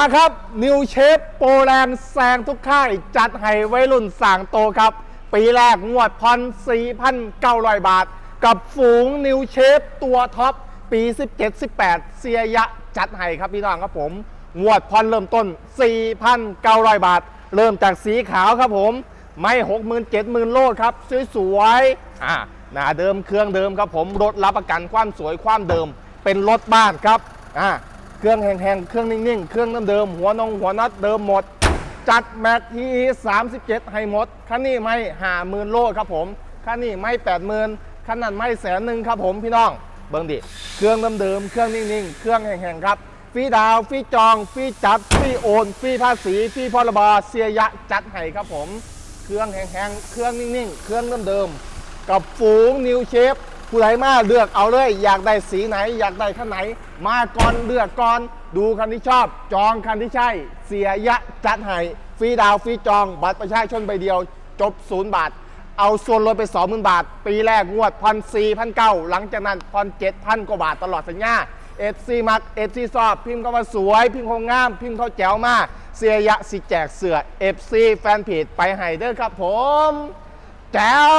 าครับนิวเชฟโปรแรงแซงทุกค่าย จัดให้ไวรุ่นสั่งโตครับ ปีแรกงวดพัน4,900บาท กับฝูงนิวเชฟตัวท็อป ปี 17-18 เสียยะจัดให้ครับพี่น้องครับผม งวดพอนเริ่มต้น 4,900 บาท เริ่มจากสีขาวครับผม ไม่ 60,000 70,000 โลดครับ สวยๆอ่าหน้าเดิมเครื่องเดิมครับผมรถรับประกันความสวยความเดิม เป็นรถบ้านครับอ่า เครื่องแห้งๆ เครื่องนิ่งๆ เครื่องเดิมๆ หัวนงหัวน็อตเดิมหมด จัดแม็กที37ให้หมดคันนี้ไม่ห้าหมื่นโลครับผมคันนี้ไม่แปดหมื่นคันนั้นไม่แสนหนึ่งครับผมพี่น้อง เบิ่งดิ เครื่องเดิมๆ เครื่องนิ่งๆ เครื่องแห้งๆ ครับฟรีดาวฟรีจองฟรีจัดฟรีโอนฟรีภาษีฟรีพรบเสียยะจัดให้ครับผม เครื่องแห้งๆ เครื่องนิ่งๆ เครื่องเดิมๆ กับฝูงนิวเชฟ ผู้ใดมาเลือกเอาเลย อยากได้สีไหน อยากได้คันไหน มาก่อนเลือกก่อนดูคันที่ชอบ จองคันที่ใช่ เสียยะจัดให้ฟรีดาวฟรีจอง บัตรประชาชนใบเดียว จบศูนย์บาท เอาส่วนลดไป 20,000 บาท ปีแรกงวดพันสี่พันเก้าหลังจากนั้นพันเจ็ดพันกว่าบาทตลอดสัญญาเอฟซีมักเอฟซีชอบ พิมพ์เข้ามาสวย พิมพ์เขางาม พิมพ์เข้าแจ๋วมาก เสียยะสิแจกเสือเอฟซีแฟนเพจไปให้เด้อครับผม แจ๋ว